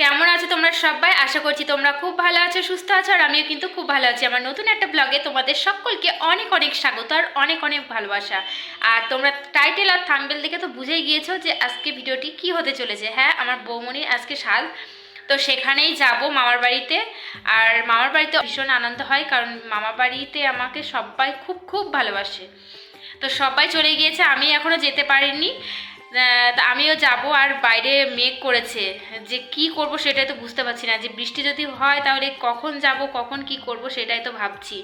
কেমন আছো তোমরা সবাই? আশা করছি তোমরা খুব ভালো আছো, সুস্থ আছো, আর আমিও কিন্তু খুব ভালো আছি। আমার নতুন একটা ব্লগে তোমাদের সকলকে অনেক অনেক স্বাগত আর অনেক অনেক ভালোবাসা। আর তোমরা টাইটেল আর থাম্বেল দেখে তো বুঝেই গিয়েছো যে আজকে ভিডিওটি কি হতে চলেছে। হ্যাঁ আমার বৌমনির আজকে সাল। তো সেখানেই যাব মামার বাড়িতে। আর মামার বাড়িতে ভীষণ আনন্দ হয় কারণ মামার বাড়িতে আমাকে সবাই খুব খুব ভালোবাসে। তো সবাই চলে গিয়েছে, আমি এখনও যেতে পারিনি। আমিও যাব আর বাইরে মেঘ করেছে। যে কি করব সেটাই তো বুঝতে পারছি না। যে বৃষ্টি যদি হয় তাহলে কখন যাব, কখন কি করব সেটাই তো ভাবছি।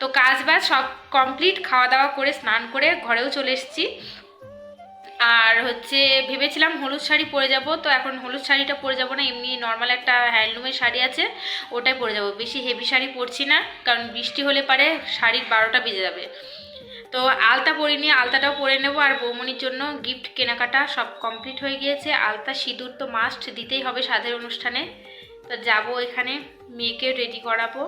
তো কাজ বাজ সব কমপ্লিট খাওয়া দাওয়া করে, স্নান করে ঘরেও চলে এসেছি। আর হচ্ছে ভেবেছিলাম হলুদ শাড়ি পরে যাব, তো এখন হলুদ শাড়িটা পরে যাব না। এমনি নর্মাল একটা হ্যান্ডলুমের শাড়ি আছে, ওটাই পরে যাব। বেশি হেভি শাড়ি পরছি না, কারণ বৃষ্টি হলে পারে শাড়ির বারোটা বেজে যাবে। তো আলতা পরিনি আলতাটাও পরে নেব আর বৌমনির জন্য গিফট কেনাকাটা সব কমপ্লিট হয়ে গিয়েছে। আলতা সিঁদুর তো মাস্ট দিতেই হবে সাধের অনুষ্ঠানে। তো যাব এখানে, মেয়েকে রেডি করাবো।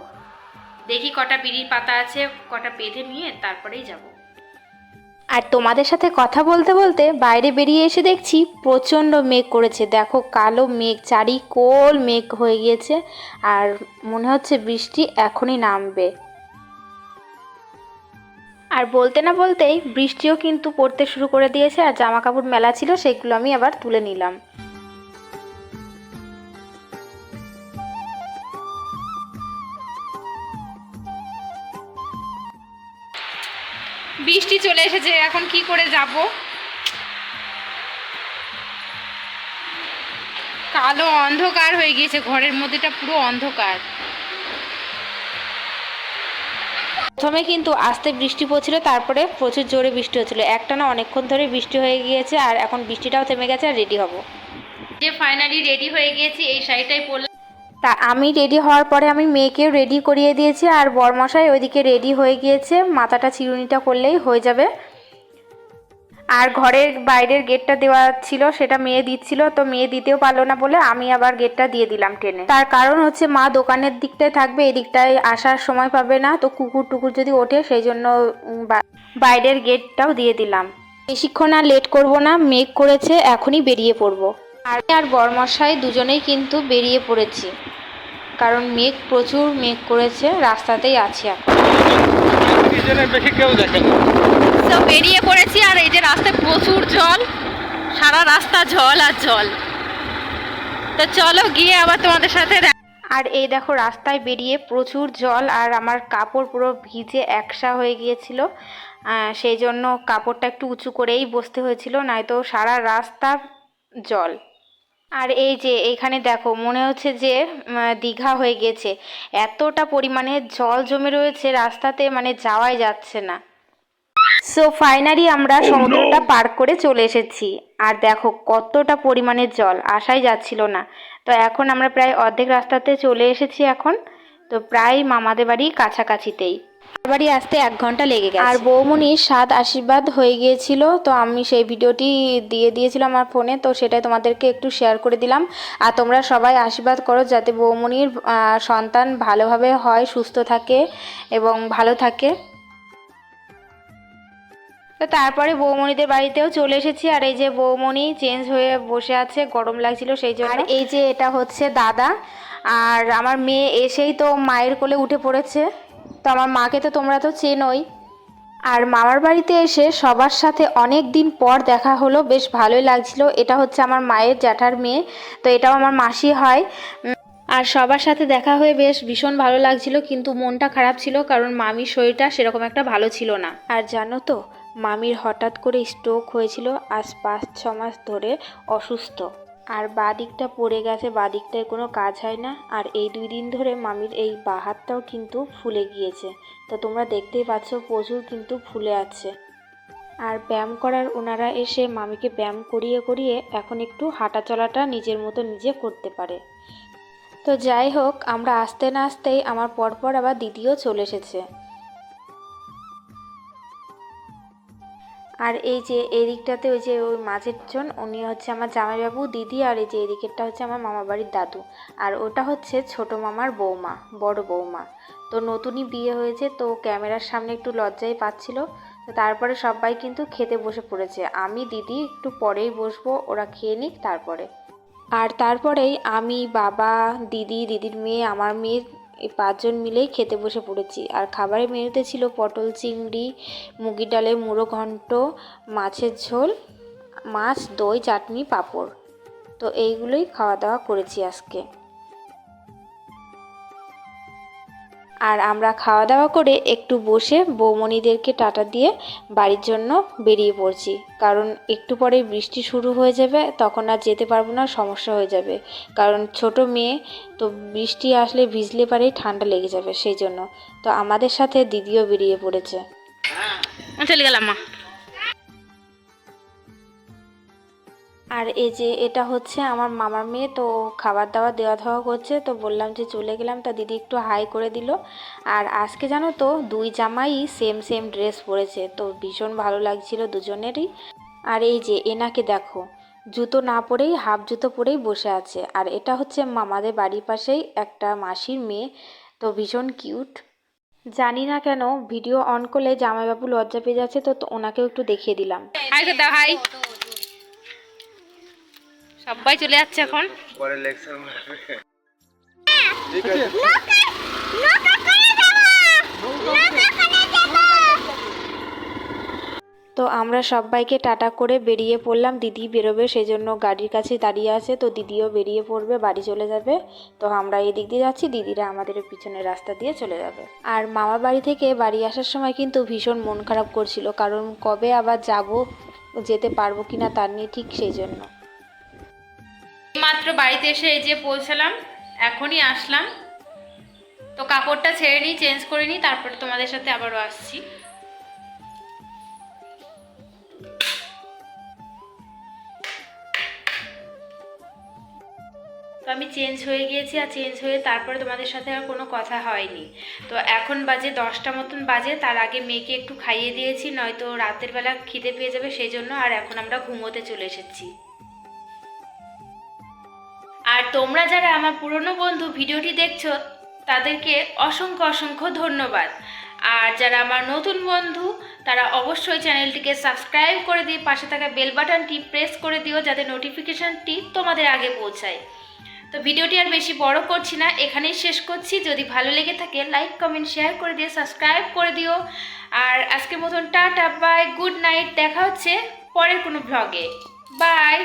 দেখি কটা বিড়ির পাতা আছে, কটা বেঁধে নিয়ে তারপরেই যাব। আর তোমাদের সাথে কথা বলতে বলতে বাইরে বেরিয়ে এসে দেখছি প্রচণ্ড মেঘ করেছে। দেখো কালো মেঘ, চারিকোল মেঘ হয়ে গিয়েছে। আর মনে হচ্ছে বৃষ্টি এখনই নামবে। আর বলতে না বলতেই বৃষ্টিও কিন্তু পড়তে শুরু করে দিয়েছে আর জামা কাপড় মেলা ছিল, সেগুলো আমি আবার তুলে নিলাম। বৃষ্টি চলে এসেছে, এখন কি করে যাব? কালো অন্ধকার হয়ে গিয়েছে, ঘরের মধ্যেটা পুরো অন্ধকার। প্রথমে কিন্তু আস্তে বৃষ্টি পড়ছিল তারপরে প্রচুর জোরে বৃষ্টি হচ্ছিল। একটানা অনেকক্ষণ ধরে বৃষ্টি হয়ে গিয়েছে আর এখন বৃষ্টিটাও থেমে গেছে আর রেডি হব। যে ফাইনালি রেডি হয়ে গিয়েছি এই শাড়িটাই পরলাম। তা আমি রেডি হওয়ার পরে আমি মেয়েকেও রেডি করিয়ে দিয়েছি আর বরমশাই ওইদিকে রেডি হয়ে গিয়েছে মাথাটা চিরুনিটা করলেই হয়ে যাবে। আর ঘরের বাইরের গেটটা দেওয়া ছিল, সেটা মেয়ে দিচ্ছিল, তো মেয়ে দিতেও পারল না বলে আমি আবার গেটটা দিয়ে দিলাম ট্রেনে তার কারণ হচ্ছে মা দোকানের দিকটায় থাকবে এদিকটায় আসার সময় পাবে না, তো কুকুর টুকুর যদি ওঠে, সেই জন্য বাইরের গেটটাও দিয়ে দিলাম। বেশিক্ষণ আর লেট করব না, মেঘ করেছে, এখনই বেরিয়ে পড়ব। আর আর বরমশাই দুজনেই কিন্তু বেরিয়ে পড়েছি, কারণ মেঘ প্রচুর মেঘ করেছে, রাস্তাতেই আছে এখন। বেশি কেউ দেখে না তো বেরিয়ে পড়েছি আর এই যে রাস্তায় প্রচুর জল, সারা রাস্তা জল আর জল। তো চলো গিয়ে আবার তোমাদের সাথে আর এই দেখো রাস্তায় বেরিয়ে প্রচুর জল আর আমার কাপড় পুরো ভিজে একসা হয়ে গিয়েছিল। সেই জন্য কাপড়টা একটু উঁচু করেই বসতে হয়েছিল, নয়তো সারা রাস্তা জল। আর এই যে এইখানে দেখো, মনে হচ্ছে যে দীঘা হয়ে গেছে। এতটা পরিমাণে জল জমে রয়েছে রাস্তাতে মানে যাওয়াই যাচ্ছে না। সো ফাইনালি আমরা সমুদ্রটা পার করে চলে এসেছি। আর দেখো কতটা পরিমাণে জল আসাই যাচ্ছিল না। তো এখন আমরা প্রায় অর্ধেক রাস্তাতে চলে এসেছি এখন। তো প্রায় মামাদের বাড়ি কাছাকাছিতেই। বাড়ি আসতে এক ঘণ্টা লেগে গেছে। আর বৌমনির স্বাদ আশীর্বাদ হয়ে গিয়েছিল। তো আমি সেই ভিডিওটি দিয়ে দিয়েছিলাম আমার ফোনে। তো সেটাই তোমাদেরকে একটু শেয়ার করে দিলাম। আর তোমরা সবাই আশীর্বাদ করো যাতে বৌমনির সন্তান ভালোভাবে হয় সুস্থ থাকে এবং ভালো থাকে। তো তারপরে বৌমণিদের বাড়িতেও চলে এসেছি আর এই যে বৌমণি চেঞ্জ হয়ে বসে আছে গরম লাগছিল সেই জন্য। আর এই যে এটা হচ্ছে দাদা আর আমার মেয়ে এসেই তো মায়ের কোলে উঠে পড়েছে। তো আমার মাকে তো তোমরা তো চেনোই। আর মামার বাড়িতে এসে সবার সাথে অনেক দিন পর দেখা হলো বেশ ভালোই লাগছিল। এটা হচ্ছে আমার মায়ের জ্যাঠার মেয়ে তো এটাও আমার মাসি হয়। আর সবার সাথে দেখা হয়ে বেশ ভীষণ ভালো লাগছিল কিন্তু মনটা খারাপ ছিল কারণ মামির শরীরটা সেরকম একটা ভালো ছিল না। আর জানো তো মামির হঠাৎ করে স্ট্রোক হয়েছিল আজ পাঁচ, ছ মাস ধরে অসুস্থ। আর বাঁ দিকটা পড়ে গেছে বাঁ দিকটায় কোনো কাজ হয় না। আর এই দুই দিন ধরে মামির এই বাঁ হাতটাও কিন্তু ফুলে গিয়েছে। তো তোমরা দেখতেই পাচ্ছ, প্রচুর কিন্তু ফুলে আছে। আর ব্যায়াম করার ওনারা এসে মামিকে ব্যায়াম করিয়ে করিয়ে এখন একটু হাঁটা চলাটা নিজের মতো নিজে করতে পারে। তো যাই হোক, আমরা আসতে না আসতেই আমার পরপর আবার দিদিও চলে এসেছে। আর এই যে এই দিকটাতে ওই যে ওই মাঝের জন, উনি হচ্ছে আমার জামাইবাবু, দিদি আর এই যে এই দিকেরটা হচ্ছে আমার মামা বাড়ির দাদু। আর ওটা হচ্ছে ছোট মামার বৌমা, বড় বৌমা। তো নতুনই বিয়ে হয়েছে, তো ক্যামেরার সামনে একটু লজ্জাই পাচ্ছিল। তো তারপরে সবাই কিন্তু খেতে বসে পড়েছে। আমি, দিদি একটু পরেই বসবো, ওরা খেয়ে নিক তারপরে। আর তারপরেই আমি বাবা, দিদি, দিদির মেয়ে, আমার মেয়ে এই পাঁচজন মিলেই খেতে বসে পড়েছি। আর খাবারের মেনুতে ছিল পটল চিংড়ি মুগি ডালে মুড়ো ঘন্ট, মাছের ঝোল, মাছ, দই, চাটনি, পাঁপড়। তো এইগুলোই খাওয়া দাওয়া করেছি আজকে। আর আমরা খাওয়া দাওয়া করে একটু বসে বৌমণিদেরকে টাটা দিয়ে বাড়ির জন্য বেরিয়ে পড়ছি। কারণ একটু পরে বৃষ্টি শুরু হয়ে যাবে, তখন আর যেতে পারব না, সমস্যা হয়ে যাবে। কারণ ছোট মেয়ে, তো বৃষ্টি আসলে ভিজলে পারেই ঠান্ডা লেগে যাবে, সেই জন্য। তো আমাদের সাথে দিদিও বেরিয়ে পড়েছে। চলে গেলাম মা। আর এই যে এটা হচ্ছে আমার মামার মেয়ে, তো খাবার দাবার দেওয়া ধাওয়া করছে, তো বললাম যে চলে গেলাম, তা দিদি একটু হাই করে দিল। আর আজকে জানো তো, দুই জামাই সেম সেম ড্রেস পরেছে, তো ভীষণ ভালো লাগছিল দুজনেরই। আর এই যে এনাকে দেখো, জুতো না পরেই, হাফ জুতো পরেই বসে আছে। আর এটা হচ্ছে মামাদের বাড়ির পাশেই একটা মাসির মেয়ে, তো ভীষণ কিউট জানি না কেন ভিডিও অন করলে জামাইবাবু লজ্জা পেয়ে যাচ্ছে, তো ওনাকেও একটু দেখিয়ে দিলাম। হাই সবাই চলে যাচ্ছে এখন। পরে লেকচার তো আমরা সবাইকে টাটা করে বেরিয়ে পড়লাম। দিদি বেরোবে সেই জন্য গাড়ির কাছে দাঁড়িয়ে আছে তো দিদিও বেরিয়ে পড়বে বাড়ি চলে যাবে। তো আমরা এদিক দিয়ে যাচ্ছি দিদিরা আমাদের পিছনের রাস্তা দিয়ে চলে যাবে। আর মামার বাড়ি থেকে বাড়ি আসার সময় কিন্তু ভীষণ মন খারাপ করছিল কারণ কবে আবার যাব যেতে পারব কিনা তার নিয়ে ঠিক সেই জন্য। মাত্র বাড়িতে এসে এই যে পৌঁছালাম এখনই আসলাম। তো কাপড়টা ছেড়ে নিই চেঞ্জ করে নিই, তারপরে তোমাদের সাথে আবারও আসছি। তো আমি চেঞ্জ হয়ে গিয়েছি আর চেঞ্জ হয়ে তারপরে তোমাদের সাথে আর কোনো কথা হয়নি। তো এখন বাজে দশটা মতন বাজে, তার আগে মেয়েকে একটু খাইয়ে দিয়েছি, নয়তো রাতের বেলা খিদে পেয়ে যাবে, সেই জন্য আর এখন আমরা ঘুমোতে চলে এসেছি। তোমরা যারা আমার পুরনো বন্ধু ভিডিওটি দেখছ, তাদেরকে অসংখ্য অসংখ্য ধন্যবাদ। আর যারা আমার নতুন বন্ধু, তারা অবশ্যই চ্যানেলটিকে সাবস্ক্রাইব করে দিয়ে পাশে থাকা বেল বাটনটি প্রেস করে দিও যাতে নোটিফিকেশনটি তোমাদের আগে পৌঁছায়। তো ভিডিওটি আর বেশি বড় করছি না, এখানেই শেষ করছি। যদি ভালো লেগে থাকে, লাইক, কমেন্ট, শেয়ার করে দিও সাবস্ক্রাইব করে দিও। আর আজকের মতন টাটা, বাই, গুড নাইট, দেখা হচ্ছে পরের কোনো ব্লগে বাই!